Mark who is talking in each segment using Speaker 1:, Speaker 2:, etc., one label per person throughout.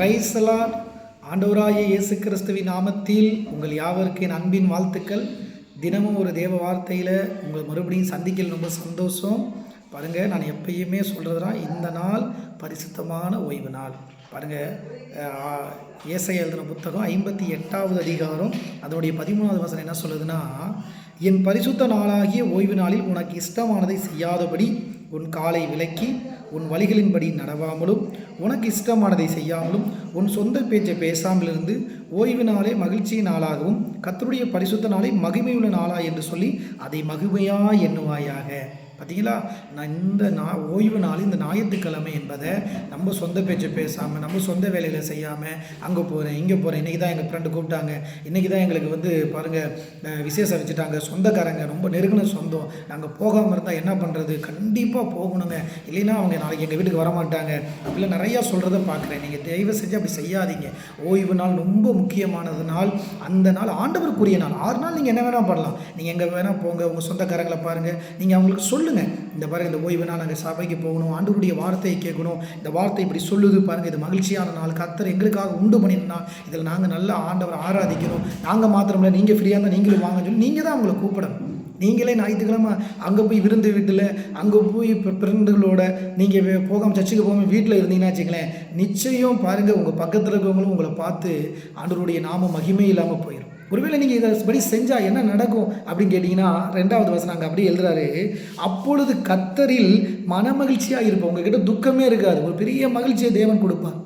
Speaker 1: பிரைசலான் ஆண்டவராய இயேசு கிறிஸ்துவின் நாமத்தில் உங்கள் யாவருக்கு என் அன்பின் வாழ்த்துக்கள். தினமும் ஒரு தேவ வார்த்தையில் உங்களை மறுபடியும் சந்திக்கல ரொம்ப சந்தோஷம். பாருங்கள் நான் எப்பயுமே சொல்கிறதுனா இந்த நாள் பரிசுத்தமான ஓய்வு நாள். பாருங்கள் இயேசை எழுதின புத்தகம் ஐம்பத்தி எட்டாவது அதிகாரம் அதனுடைய பதிமூணாவது வசனம் என்ன சொல்லுதுன்னா என் பரிசுத்த நாளாகிய ஓய்வு நாளில் உனக்கு இஷ்டமானதை செய்யாதபடி உன் காலை விலக்கி உன் வழிகளின்படி நடவாமலும் உனக்கு இஷ்டமானதை செய்யாமலும் உன் சொந்த பேச்சை பேசாமலிருந்து ஓய்வு நாளே மகிழ்ச்சியின் நாளாகவும் கத்தருடைய பரிசுத்த நாளை மகிமையுள்ள நாளா என்று சொல்லி அதை மகிமையா எண்ணுவாயாக. பார்த்தீங்களா நான் இந்த நா ஓய்வு நாள் இந்த ஞாயிற்றுக்கிழமை என்பதை நம்ம சொந்த பேச்சு பேசாமல் நம்ம சொந்த வேலையில் செய்யாமல் அங்கே போகிறேன் இங்கே போகிறேன் இன்றைக்கி தான் எங்கள் ஃப்ரெண்டு கூப்பிட்டாங்க இன்றைக்கி தான் எங்களுக்கு வந்து பாருங்கள் விசேஷம் வச்சுட்டாங்க சொந்தக்காரங்க ரொம்ப நெருங்கின சொந்தம் நாங்கள் போகாமல் இருந்தால் என்ன பண்ணுறது கண்டிப்பாக போகணுங்க. இல்லைன்னா அவங்க நாளைக்கு எங்கள் வீட்டுக்கு வரமாட்டாங்க. அப்படிலாம் நிறையா சொல்கிறத பார்க்குறேன். நீங்கள் தயவு செஞ்சு அப்படி செய்யாதீங்க. ஓய்வு நாள் ரொம்ப முக்கியமானது நாள். அந்த நாள் ஆண்டவருக்குரிய நாள். ஆறு நாள் நீங்கள் என்ன வேணால் பண்ணலாம். நீங்கள் எங்கே வேணால் போங்க உங்கள் சொந்தக்காரங்களை பாருங்கள் நீங்கள் அவங்களுக்கு சொல்லுங்கள் இந்த பாருங்க இந்த ஓய்வு நாள் நாங்கள் சபைக்கு போகணும் ஆண்டவருடைய வார்த்தையை கேட்கணும். இந்த வார்த்தை இப்படி சொல்லுது பாருங்கள் இது மகிழ்ச்சியான நாள். கத்தர் எங்களுக்காக உண்டு பண்ணினா இதில் நாங்கள் நல்லா ஆண்டவரை ஆராதிக்கணும். நாங்கள் மாத்திரமில்ல நீங்கள் ஃப்ரீயாக இருந்தால் நீங்களும் வாங்க சொல்லி நீங்கள் தான் அவங்களை கூப்பிடணும். நீங்களே ஞாயிற்றுக்கிழமை அங்கே போய் விருந்து வீட்டில் அங்கே போய் இப்போ ஃப்ரெண்டுகளோட நீங்கள் போகாமல் சர்ச்சுக்கு போகாமல் வீட்டில் இருந்தீங்கன்னா வச்சுங்களேன் நிச்சயம் பாருங்கள் உங்கள் பக்கத்தில் இருக்கிறவங்களும் உங்களை பார்த்து ஆண்டவருடைய நாம மகிமை இல்லாமல் போயிடும் ஒருவேளை நீங்கள் இதை படி செஞ்சால் என்ன நடக்கும் அப்படின்னு கேட்டிங்கன்னா ரெண்டாவது வசனம் அங்கே அப்படியே எழுதுறாரு அப்பொழுது கத்தரில் மனமகிழ்ச்சியாக இருப்போம் உங்ககிட்ட துக்கமே இருக்காது. ஒரு பெரிய மகிழ்ச்சியை தேவன் கொடுப்பார்.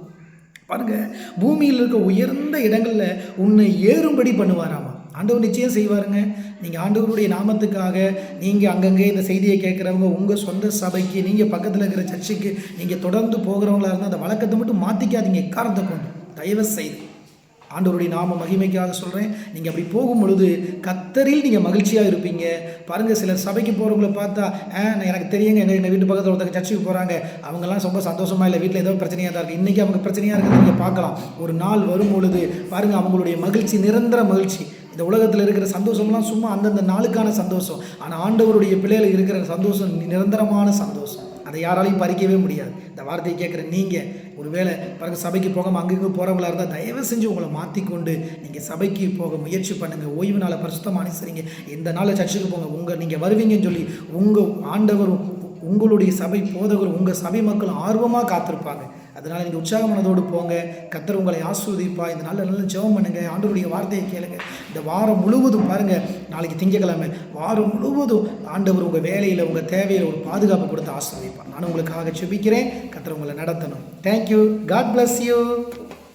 Speaker 1: பாருங்கள் பூமியில் இருக்க உயர்ந்த இடங்களில் உன்னை ஏறும்படி பண்ணுவாராமா? ஆண்டவர் நிச்சயம் செய்வாருங்க. நீங்கள் ஆண்டவருடைய நாமத்துக்காக நீங்கள் அங்கங்கே இந்த செய்தியை கேட்குறவங்க உங்கள் சொந்த சபைக்கு நீங்கள் பக்கத்தில் இருக்கிற சர்ச்சுக்கு நீங்கள் தொடர்ந்து போகிறவங்களா இருந்தால் அந்த வழக்கத்தை மட்டும் மாற்றிக்காதீங்க காரணத்தை கொண்டு தயவு செய்து. ஆண்டவருடைய நாம மகிமைக்காக சொல்கிறேன் நீங்கள் அப்படி போகும் பொழுது கத்தரில் நீங்கள் மகிழ்ச்சியாக இருப்பீங்க. பாருங்கள் சிலர் சபைக்கு போகிறவங்கள பார்த்தா ஆ நான் எனக்கு தெரியுங்க எங்கள் எங்கள் வீட்டு பக்கத்தில் ஒருத்தங்க சர்ச்சுக்கு போகிறாங்க அவங்கெல்லாம் ரொம்ப சந்தோஷமாக இல்லை வீட்டில் ஏதோ பிரச்சனையாக தான் இருக்குது இன்றைக்கி அவங்க பிரச்சனையாக இருக்குது நீங்கள் பார்க்கலாம். ஒரு நாள் வரும் பொழுது பாருங்கள் அவங்களுடைய மகிழ்ச்சி நிரந்தர மகிழ்ச்சி. இந்த உலகத்தில் இருக்கிற சந்தோஷம்லாம் சும்மா அந்தந்த நாளுக்கான சந்தோஷம். ஆனால் ஆண்டவருடைய பிள்ளைகள் இருக்கிற சந்தோஷம் நிரந்தரமான சந்தோஷம். அதை யாராலையும் பறிக்கவே முடியாது. இந்த வார்த்தையை கேட்குற நீங்கள் ஒருவேளை பிறகு சபைக்கு போகாமல் அங்கங்கே போகிறவங்களா இருந்தால் தயவு செஞ்சு உங்களை மாற்றிக்கொண்டு நீங்கள் சபைக்கு போக முயற்சி பண்ணுங்கள் ஓய்வு நாளை பரிசுத்தமாக அனுசரிங்க எந்த நாளில் சர்ச்சுக்கு போங்க. உங்கள் நீங்கள் வருவீங்கன்னு சொல்லி உங்கள் ஆண்டவரும் உங்களுடைய சபை போதகரும் உங்கள் சபை மக்கள் ஆர்வமாக காத்திருப்பாங்க. அதனால் நீங்கள் உற்சாகமானதோடு போங்க. கத்தர் உங்களை ஆஸ்வதிப்பா இந்த நாளில் நல்ல ஜெபம் பண்ணுங்க. ஆண்டவருடைய வார்த்தையை கேளுங்க. இந்த வாரம் முழுவதும் பாருங்கள் நாளைக்கு திங்கக்கிழமை வாரம் முழுவதும் ஆண்டவர் உங்கள் வேலையில் உங்கள் தேவையில் ஒரு பாதுகாப்பு கொடுத்து ஆஸ்வதிப்பார். நான் உங்களுக்காக செபிக்கிறேன் கத்தர் உங்களை நடத்தணும். Thank you God bless you